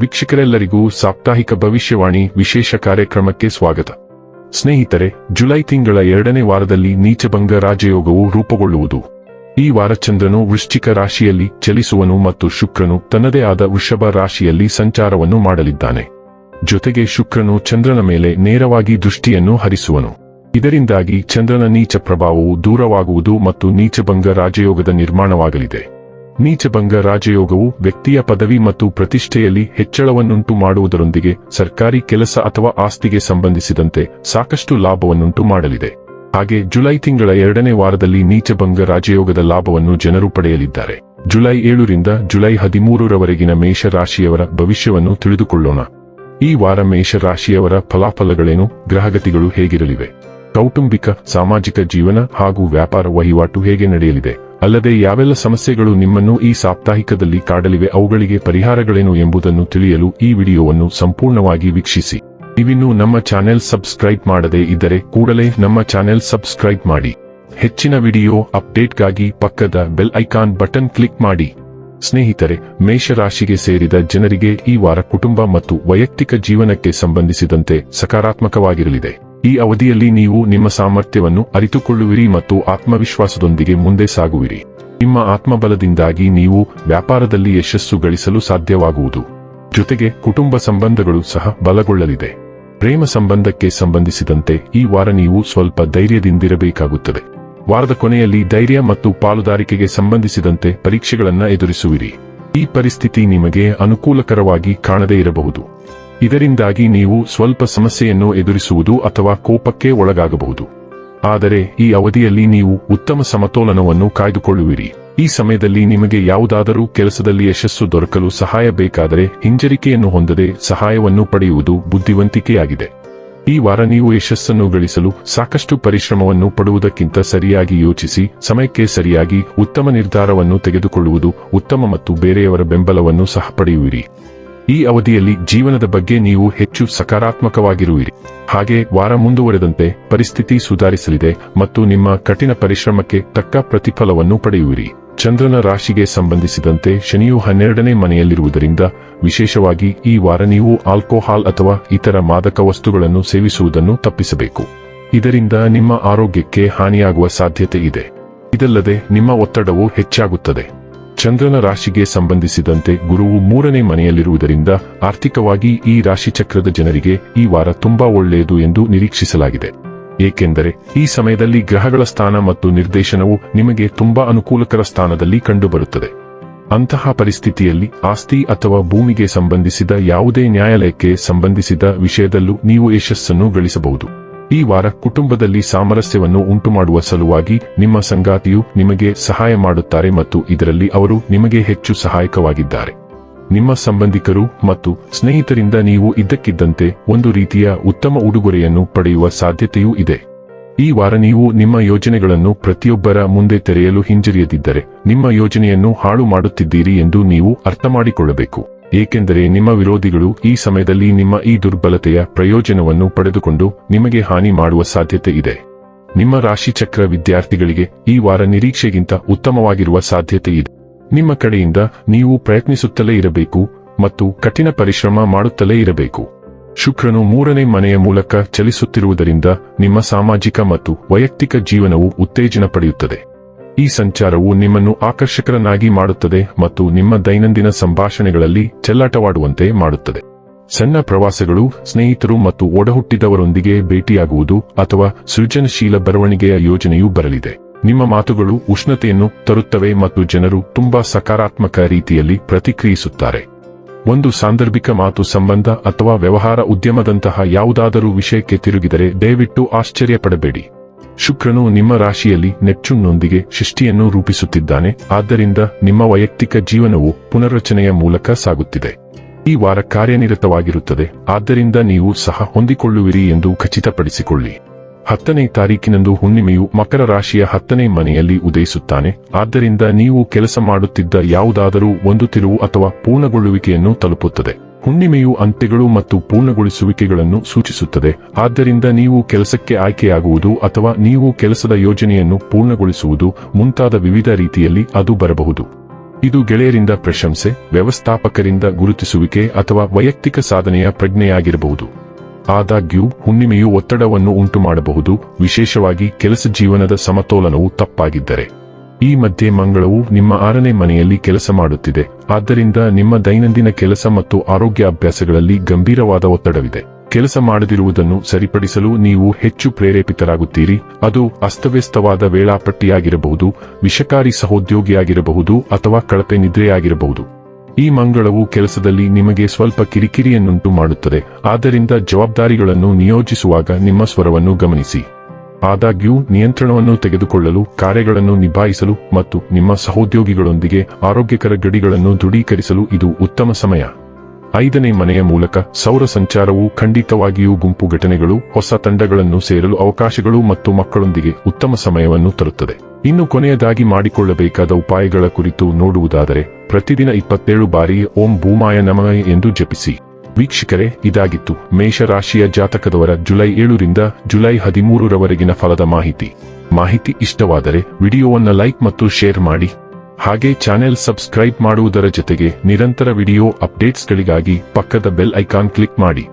ವೀಕ್ಷಕರೆಲ್ಲರಿಗೂ ಸಾಪ್ತಾಹಿಕ ಭವಿಷ್ಯವಾಣಿ ವಿಶೇಷ ಕಾರ್ಯಕ್ರಮಕ್ಕೆ ಸ್ವಾಗತ. ಸ್ನೇಹಿತರೆ, ಜುಲೈ ತಿಂಗಳ ಎರಡನೇ ವಾರದಲ್ಲಿ ನೀಚಭಂಗ ರಾಜಯೋಗವು ರೂಪುಗೊಳ್ಳುವುದು. ಈ ವಾರ ಚಂದ್ರನು ವೃಶ್ಚಿಕ ರಾಶಿಯಲ್ಲಿ ಚಲಿಸುವನು ಮತ್ತು ಶುಕ್ರನು ತನ್ನದೇ ಆದ ವೃಷಭ ರಾಶಿಯಲ್ಲಿ ಸಂಚಾರವನ್ನು ಮಾಡಲಿದ್ದಾನೆ. ಜೊತೆಗೆ ಶುಕ್ರನು ಚಂದ್ರನ ಮೇಲೆ ನೇರವಾಗಿ ದೃಷ್ಟಿಯನ್ನು ಹರಿಸುವನು. ಇದರಿಂದಾಗಿ ಚಂದ್ರನ ನೀಚ ಪ್ರಭಾವವು ದೂರವಾಗುವುದು ಮತ್ತು ನೀಚಭಂಗ ರಾಜಯೋಗದ ನಿರ್ಮಾಣವಾಗಲಿದೆ. ನೀಚಭಂಗ ರಾಜಯೋಗವು ವ್ಯಕ್ತಿಯ ಪದವಿ ಮತ್ತು ಪ್ರತಿಷ್ಠೆಯಲ್ಲಿ ಹೆಚ್ಚಳವನ್ನುಂಟು ಮಾಡುವುದರೊಂದಿಗೆ ಸರ್ಕಾರಿ ಕೆಲಸ ಅಥವಾ ಆಸ್ತಿಗೆ ಸಂಬಂಧಿಸಿದಂತೆ ಸಾಕಷ್ಟು ಲಾಭವನ್ನುಂಟು ಮಾಡಲಿದೆ. ಹಾಗೆ ಜುಲೈ ತಿಂಗಳ ಎರಡನೇ ವಾರದಲ್ಲಿ ನೀಚಭಂಗ ರಾಜಯೋಗದ ಲಾಭವನ್ನು ಜನರು ಪಡೆಯಲಿದ್ದಾರೆ. ಜುಲೈ ಏಳರಿಂದ ಜುಲೈ ಹದಿಮೂರರವರೆಗಿನ ಮೇಷರಾಶಿಯವರ ಭವಿಷ್ಯವನ್ನು ತಿಳಿದುಕೊಳ್ಳೋಣ. ಈ ವಾರ ಮೇಷರಾಶಿಯವರ ಫಲಾಫಲಗಳೇನು, ಗ್ರಹಗತಿಗಳು ಹೇಗಿರಲಿವೆ? ಕೌಟುಂಬಿಕ, ಸಾಮಾಜಿಕ ಜೀವನ ಹಾಗೂ ವ್ಯಾಪಾರ ವಹಿವಾಟು ಹೇಗೆ ನಡೆಯಲಿದೆ? ಅಲ್ಲದೆ ಯಾವೆಲ್ಲ ಸಮಸ್ಯೆಗಳು ನಿಮ್ಮನ್ನು ಈ ಸಾಪ್ತಾಹಿಕದಲ್ಲಿ ಕಾಡಲಿವೆ, ಅವುಗಳಿಗೆ ಪರಿಹಾರಗಳೇನು ಎಂಬುದನ್ನು ತಿಳಿಯಲು ಈ ವಿಡಿಯೋವನ್ನು ಸಂಪೂರ್ಣವಾಗಿ ವೀಕ್ಷಿಸಿ. ನೀವಿನ್ನೂ ನಮ್ಮ ಚಾನೆಲ್ ಸಬ್ಸ್ಕ್ರೈಬ್ ಮಾಡದೇ ಇದ್ದರೆ ಕೂಡಲೇ ನಮ್ಮ ಚಾನೆಲ್ ಸಬ್ಸ್ಕ್ರೈಬ್ ಮಾಡಿ. ಹೆಚ್ಚಿನ ವಿಡಿಯೋ ಅಪ್ಡೇಟ್ಗಾಗಿ ಪಕ್ಕದ ಬೆಲ್ ಐಕಾನ್ ಬಟನ್ ಕ್ಲಿಕ್ ಮಾಡಿ. ಸ್ನೇಹಿತರೆ, ಮೇಷರಾಶಿಗೆ ಸೇರಿದ ಜನರಿಗೆ ಈ ವಾರ ಕುಟುಂಬ ಮತ್ತು ವೈಯಕ್ತಿಕ ಜೀವನಕ್ಕೆ ಸಂಬಂಧಿಸಿದಂತೆ ಸಕಾರಾತ್ಮಕವಾಗಿರಲಿದೆ. ಈ ಅವಧಿಯಲ್ಲಿ ನೀವು ನಿಮ್ಮ ಸಾಮರ್ಥ್ಯವನ್ನು ಅರಿತುಕೊಳ್ಳುವಿರಿ ಮತ್ತು ಆತ್ಮವಿಶ್ವಾಸದೊಂದಿಗೆ ಮುಂದೆ ಸಾಗುವಿರಿ. ನಿಮ್ಮ ಆತ್ಮಬಲದಿಂದಾಗಿ ನೀವು ವ್ಯಾಪಾರದಲ್ಲಿ ಯಶಸ್ಸು ಗಳಿಸಲು ಸಾಧ್ಯವಾಗುವುದು. ಜೊತೆಗೆ ಕುಟುಂಬ ಸಂಬಂಧಗಳು ಸಹ ಬಲಗೊಳ್ಳಲಿದೆ. ಪ್ರೇಮ ಸಂಬಂಧಕ್ಕೆ ಸಂಬಂಧಿಸಿದಂತೆ ಈ ವಾರ ನೀವು ಸ್ವಲ್ಪ ಧೈರ್ಯದಿಂದಿರಬೇಕಾಗುತ್ತದೆ. ವಾರದ ಕೊನೆಯಲ್ಲಿ ಧೈರ್ಯ ಮತ್ತು ಪಾಲುದಾರಿಕೆಗೆ ಸಂಬಂಧಿಸಿದಂತೆ ಪರೀಕ್ಷೆಗಳನ್ನು ಎದುರಿಸುವಿರಿ. ಈ ಪರಿಸ್ಥಿತಿ ನಿಮಗೆ ಅನುಕೂಲಕರವಾಗಿ ಕಾಣದೇ ಇರಬಹುದು. ಇದರಿಂದಾಗಿ ನೀವು ಸ್ವಲ್ಪ ಸಮಸ್ಯೆಯನ್ನು ಎದುರಿಸುವುದು ಅಥವಾ ಕೋಪಕ್ಕೆ ಒಳಗಾಗಬಹುದು. ಆದರೆ, ಈ ಅವಧಿಯಲ್ಲಿ ನೀವು ಉತ್ತಮ ಸಮತೋಲನವನ್ನು ಕಾಯ್ದುಕೊಳ್ಳುವಿರಿ. ಈ ಸಮಯದಲ್ಲಿ ನಿಮಗೆ ಯಾವುದಾದರೂ ಕೆಲಸದಲ್ಲಿ ಯಶಸ್ಸು ದೊರಕಲು ಸಹಾಯ ಬೇಕಾದರೆ ಹಿಂಜರಿಕೆಯನ್ನು ಹೊಂದದೆ ಸಹಾಯವನ್ನು ಪಡೆಯುವುದು ಬುದ್ಧಿವಂತಿಕೆಯಾಗಿದೆ. ಈ ವಾರ ನೀವು ಯಶಸ್ಸನ್ನು ಗಳಿಸಲು ಸಾಕಷ್ಟು ಪರಿಶ್ರಮವನ್ನು ಪಡುವುದಕ್ಕಿಂತ ಸರಿಯಾಗಿ ಯೋಚಿಸಿ, ಸಮಯಕ್ಕೆ ಸರಿಯಾಗಿ ಉತ್ತಮ ನಿರ್ಧಾರವನ್ನು ತೆಗೆದುಕೊಳ್ಳುವುದು ಉತ್ತಮ ಮತ್ತು ಬೇರೆಯವರ ಬೆಂಬಲವನ್ನು ಸಹ ಪಡೆಯುವಿರಿ. ಈ ಅವಧಿಯಲ್ಲಿ ಜೀವನದ ಬಗ್ಗೆ ನೀವು ಹೆಚ್ಚು ಸಕಾರಾತ್ಮಕವಾಗಿರುವಿರಿ. ಹಾಗೆ ವಾರ ಮುಂದುವರೆದಂತೆ ಪರಿಸ್ಥಿತಿ ಸುಧಾರಿಸಲಿದೆ ಮತ್ತು ನಿಮ್ಮ ಕಠಿಣ ಪರಿಶ್ರಮಕ್ಕೆ ತಕ್ಕ ಪ್ರತಿಫಲವನ್ನು ಪಡೆಯುವಿರಿ. ಚಂದ್ರನ ರಾಶಿಗೆ ಸಂಬಂಧಿಸಿದಂತೆ ಶನಿಯು ಹನ್ನೆರಡನೇ ಮನೆಯಲ್ಲಿರುವುದರಿಂದ ವಿಶೇಷವಾಗಿ ಈ ವಾರ ನೀವು ಆಲ್ಕೋಹಾಲ್ ಅಥವಾ ಇತರ ಮಾದಕ ವಸ್ತುಗಳನ್ನು ಸೇವಿಸುವುದನ್ನು ತಪ್ಪಿಸಬೇಕು. ಇದರಿಂದ ನಿಮ್ಮ ಆರೋಗ್ಯಕ್ಕೆ ಹಾನಿಯಾಗುವ ಸಾಧ್ಯತೆ ಇದೆ. ಇದಲ್ಲದೆ ನಿಮ್ಮ ಒತ್ತಡವು ಹೆಚ್ಚಾಗುತ್ತದೆ. ಚಂದ್ರನ ರಾಶಿಗೆ ಸಂಬಂಧಿಸಿದಂತೆ ಗುರುವು ಮೂರನೇ ಮನೆಯಲ್ಲಿರುವುದರಿಂದ ಆರ್ಥಿಕವಾಗಿ ಈ ರಾಶಿಚಕ್ರದ ಜನರಿಗೆ ಈ ವಾರ ತುಂಬಾ ಒಳ್ಳೆಯದು ಎಂದು ನಿರೀಕ್ಷಿಸಲಾಗಿದೆ. ಏಕೆಂದರೆ ಈ ಸಮಯದಲ್ಲಿ ಗ್ರಹಗಳ ಸ್ಥಾನ ಮತ್ತು ನಿರ್ದೇಶನವು ನಿಮಗೆ ತುಂಬಾ ಅನುಕೂಲಕರ ಸ್ಥಾನದಲ್ಲಿ ಕಂಡುಬರುತ್ತದೆ. ಅಂತಹ ಪರಿಸ್ಥಿತಿಯಲ್ಲಿ ಆಸ್ತಿ ಅಥವಾ ಭೂಮಿಗೆ ಸಂಬಂಧಿಸಿದ ಯಾವುದೇ ನ್ಯಾಯಾಲಯಕ್ಕೆ ಸಂಬಂಧಿಸಿದ ವಿಷಯದಲ್ಲೂ ನೀವು ಯಶಸ್ಸನ್ನು ಗಳಿಸಬಹುದು. ಈ ವಾರ ಕುಟುಂಬದಲ್ಲಿ ಸಾಮರಸ್ಯವನ್ನು ಉಂಟುಮಾಡುವ ಸಲುವಾಗಿ ನಿಮ್ಮ ಸಂಗಾತಿಯು ನಿಮಗೆ ಸಹಾಯ ಮಾಡುತ್ತಾರೆ ಮತ್ತು ಇದರಲ್ಲಿ ಅವರು ನಿಮಗೆ ಹೆಚ್ಚು ಸಹಾಯಕವಾಗಿದ್ದಾರೆ. ನಿಮ್ಮ ಸಂಬಂಧಿಕರು ಮತ್ತು ಸ್ನೇಹಿತರಿಂದ ನೀವು ಇದ್ದಕ್ಕಿದ್ದಂತೆ ಒಂದು ರೀತಿಯ ಉತ್ತಮ ಉಡುಗೊರೆಯನ್ನು ಪಡೆಯುವ ಸಾಧ್ಯತೆಯೂ ಇದೆ. ಈ ವಾರ ನೀವು ನಿಮ್ಮ ಯೋಜನೆಗಳನ್ನು ಪ್ರತಿಯೊಬ್ಬರ ಮುಂದೆ ತೆರೆಯಲು ಹಿಂಜರಿಯದಿದ್ದರೆ ನಿಮ್ಮ ಯೋಜನೆಯನ್ನು ಹಾಳು ಮಾಡುತ್ತಿದ್ದೀರಿ ಎಂದು ನೀವು ಅರ್ಥ ಮಾಡಿಕೊಳ್ಳಬೇಕು ಏಕೆಂದರೆ ನಿಮ್ಮ ವಿರೋಧಿಗಳು ಈ ಸಮಯದಲ್ಲಿ ನಿಮ್ಮ ಈ ದುರ್ಬಲತೆಯ ಪ್ರಯೋಜನವನ್ನು ಪಡೆದುಕೊಂಡು ನಿಮಗೆ ಹಾನಿ ಮಾಡುವ ಸಾಧ್ಯತೆ ಇದೆ. ನಿಮ್ಮ ರಾಶಿಚಕ್ರ ವಿದ್ಯಾರ್ಥಿಗಳಿಗೆ ಈ ವಾರ ನಿರೀಕ್ಷೆಗಿಂತ ಉತ್ತಮವಾಗಿರುವ ಸಾಧ್ಯತೆ ಇದೆ. ನಿಮ್ಮ ಕಡೆಯಿಂದ ನೀವು ಪ್ರಯತ್ನಿಸುತ್ತಲೇ ಇರಬೇಕು ಮತ್ತು ಕಠಿಣ ಪರಿಶ್ರಮ ಮಾಡುತ್ತಲೇ ಇರಬೇಕು. ಶುಕ್ರನು ಮೂರನೇ ಮನೆಯ ಮೂಲಕ ಚಲಿಸುತ್ತಿರುವುದರಿಂದ ನಿಮ್ಮ ಸಾಮಾಜಿಕ ಮತ್ತು ವೈಯಕ್ತಿಕ ಜೀವನವು ಉತ್ತೇಜನ ಪಡೆಯುತ್ತದೆ. ಈ ಸಂಚಾರವು ನಿಮ್ಮನ್ನು ಆಕರ್ಷಕರನ್ನಾಗಿ ಮಾಡುತ್ತದೆ ಮತ್ತು ನಿಮ್ಮ ದೈನಂದಿನ ಸಂಭಾಷಣೆಗಳಲ್ಲಿ ಚೆಲ್ಲಾಟವಾಡುವಂತೆ ಮಾಡುತ್ತದೆ. ಸಣ್ಣ ಪ್ರವಾಸಗಳು, ಸ್ನೇಹಿತರು ಮತ್ತು ಒಡಹುಟ್ಟಿದವರೊಂದಿಗೆ ಭೇಟಿಯಾಗುವುದು ಅಥವಾ ಸೃಜನಶೀಲ ಬರವಣಿಗೆಯ ಯೋಜನೆಯೂ ಬರಲಿದೆ. ನಿಮ್ಮ ಮಾತುಗಳು ಉಷ್ಣತೆಯನ್ನು ತರುತ್ತವೆ ಮತ್ತು ಜನರು ತುಂಬಾ ಸಕಾರಾತ್ಮಕ ರೀತಿಯಲ್ಲಿ ಪ್ರತಿಕ್ರಿಯಿಸುತ್ತಾರೆ. ಒಂದು ಸಾಂದರ್ಭಿಕ ಮಾತು ಸಂಬಂಧ ಅಥವಾ ವ್ಯವಹಾರ ಉದ್ಯಮದಂತಹ ಯಾವುದಾದರೂ ವಿಷಯಕ್ಕೆ ತಿರುಗಿದರೆ ದಯವಿಟ್ಟು ಆಶ್ಚರ್ಯಪಡಬೇಡಿ. ಶುಕ್ರನು ನಿಮ್ಮ ರಾಶಿಯಲ್ಲಿ ನೆಪ್ಚೂನ್ನೊಂದಿಗೆ ಶಿಷ್ಟಿಯನ್ನು ರೂಪಿಸುತ್ತಿದ್ದಾನೆ. ಆದ್ದರಿಂದ ನಿಮ್ಮ ವೈಯಕ್ತಿಕ ಜೀವನವು ಪುನರ್ರಚನೆಯ ಮೂಲಕ ಸಾಗುತ್ತಿದೆ. ಈ ವಾರ ಕಾರ್ಯನಿರತವಾಗಿರುತ್ತದೆ. ಆದ್ದರಿಂದ ನೀವು ಸಹ ಹೊಂದಿಕೊಳ್ಳುವಿರಿ ಎಂದು ಖಚಿತಪಡಿಸಿಕೊಳ್ಳಿ. ಹತ್ತನೇ ತಾರೀಕಿನಂದು ಹುಣ್ಣಿಮೆಯು ಮಕರ ರಾಶಿಯ ಹತ್ತನೇ ಮನೆಯಲ್ಲಿ ಉದಯಿಸುತ್ತಾನೆ. ಆದ್ದರಿಂದ ನೀವು ಕೆಲಸ ಮಾಡುತ್ತಿದ್ದ ಯಾವುದಾದರೂ ಒಂದು ತಿರುವು ಅಥವಾ ಪೂರ್ಣಗೊಳ್ಳುವಿಕೆಯನ್ನು ತಲುಪುತ್ತದೆ. ಹುಣ್ಣಿಮೆಯು ಅಂತ್ಯಗಳು ಮತ್ತು ಪೂರ್ಣಗೊಳಿಸುವಿಕೆಗಳನ್ನು ಸೂಚಿಸುತ್ತದೆ. ಆದ್ದರಿಂದ ನೀವು ಕೆಲಸಕ್ಕೆ ಆಯ್ಕೆಯಾಗುವುದು ಅಥವಾ ನೀವು ಕೆಲಸದ ಯೋಜನೆಯನ್ನು ಪೂರ್ಣಗೊಳಿಸುವುದು ಮುಂತಾದ ವಿವಿಧ ರೀತಿಯಲ್ಲಿ ಅದು ಬರಬಹುದು. ಇದು ಗೆಳೆಯರಿಂದ ಪ್ರಶಂಸೆ, ವ್ಯವಸ್ಥಾಪಕರಿಂದ ಗುರುತಿಸುವಿಕೆ ಅಥವಾ ವೈಯಕ್ತಿಕ ಸಾಧನೆಯ ಪ್ರಜ್ಞೆಯಾಗಿರಬಹುದು. ಆದಾಗ್ಯೂ, ಹುಣ್ಣಿಮೆಯು ಒತ್ತಡವನ್ನು ಉಂಟುಮಾಡಬಹುದು. ವಿಶೇಷವಾಗಿ, ಕೆಲಸ ಜೀವನದ ಸಮತೋಲನವು ತಪ್ಪಾಗಿದ್ದರೆ. ಈ ಮಧ್ಯೆ ಮಂಗಳವು ನಿಮ್ಮ ಆರನೇ ಮನೆಯಲ್ಲಿ ಕೆಲಸ ಮಾಡುತ್ತಿದೆ. ಆದ್ದರಿಂದ ನಿಮ್ಮ ದೈನಂದಿನ ಕೆಲಸ ಮತ್ತು ಆರೋಗ್ಯ ಅಭ್ಯಾಸಗಳಲ್ಲಿ ಗಂಭೀರವಾದ ಒತ್ತಡವಿದೆ. ಕೆಲಸ ಮಾಡದಿರುವುದನ್ನು ಸರಿಪಡಿಸಲು ನೀವು ಹೆಚ್ಚು ಪ್ರೇರೇಪಿತರಾಗುತ್ತೀರಿ. ಅದು ಅಸ್ತವ್ಯಸ್ತವಾದ ವೇಳಾಪಟ್ಟಿಯಾಗಿರಬಹುದು, ವಿಷಕಾರಿ ಸಹೋದ್ಯೋಗಿಯಾಗಿರಬಹುದು ಅಥವಾ ಕಳಪೆ ನಿದ್ರೆಯಾಗಿರಬಹುದು. ಈ ಮಂಗಳವು ಕೆಲಸದಲ್ಲಿ ನಿಮಗೆ ಸ್ವಲ್ಪ ಕಿರಿಕಿರಿಯನ್ನುಂಟು ಮಾಡುತ್ತದೆ. ಆದ್ದರಿಂದ ಜವಾಬ್ದಾರಿಗಳನ್ನು ನಿಯೋಜಿಸುವಾಗ ನಿಮ್ಮ ಸ್ವರವನ್ನು ಗಮನಿಸಿ. ಆದಾಗ್ಯೂ ನಿಯಂತ್ರಣವನ್ನು ತೆಗೆದುಕೊಳ್ಳಲು, ಕಾರ್ಯಗಳನ್ನು ನಿಭಾಯಿಸಲು ಮತ್ತು ನಿಮ್ಮ ಸಹೋದ್ಯೋಗಿಗಳೊಂದಿಗೆ ಆರೋಗ್ಯಕರ ಗಡಿಗಳನ್ನು ದೃಢೀಕರಿಸಲು ಇದು ಉತ್ತಮ ಸಮಯ. ಐದನೇ ಮನೆಯ ಮೂಲಕ ಸೌರ ಸಂಚಾರವು ಖಂಡಿತವಾಗಿಯೂ ಗುಂಪು ಘಟನೆಗಳು, ಹೊಸ ತಂಡಗಳನ್ನು ಸೇರಲು ಅವಕಾಶಗಳು ಮತ್ತು ಮಕ್ಕಳೊಂದಿಗೆ ಉತ್ತಮ ಸಮಯವನ್ನು ತರುತ್ತದೆ. ಇನ್ನು ಕೊನೆಯದಾಗಿ ಮಾಡಿಕೊಳ್ಳಬೇಕಾದ ಉಪಾಯಗಳ ಕುರಿತು ನೋಡುವುದಾದರೆ, ಪ್ರತಿದಿನ ಇಪ್ಪತ್ತೇಳು ಬಾರಿ ಓಂ ಭೂಮಾಯ ನಮಯ ಎಂದು ಜಪಿಸಿ. ವೀಕ್ಷಕರೇ, ಇದಾಗಿತ್ತು ಮೇಷರಾಶಿಯ ಜಾತಕದವರ ಜುಲೈ ಏಳರಿಂದ ಜುಲೈ ಹದಿಮೂರರವರೆಗಿನ ಫಲದ ಮಾಹಿತಿ. ಮಾಹಿತಿ ಇಷ್ಟವಾದರೆ ವಿಡಿಯೋವನ್ನು ಲೈಕ್ ಮತ್ತು ಶೇರ್ ಮಾಡಿ. ಹಾಗೆ ಚಾನೆಲ್ ಸಬ್ಸ್ಕ್ರೈಬ್ ಮಾಡುವುದರ ಜೊತೆಗೆ ನಿರಂತರ ವಿಡಿಯೋ ಅಪ್ಡೇಟ್ಸ್ಗಳಿಗಾಗಿ ಪಕ್ಕದ ಬೆಲ್ ಐಕಾನ್ ಕ್ಲಿಕ್ ಮಾಡಿ.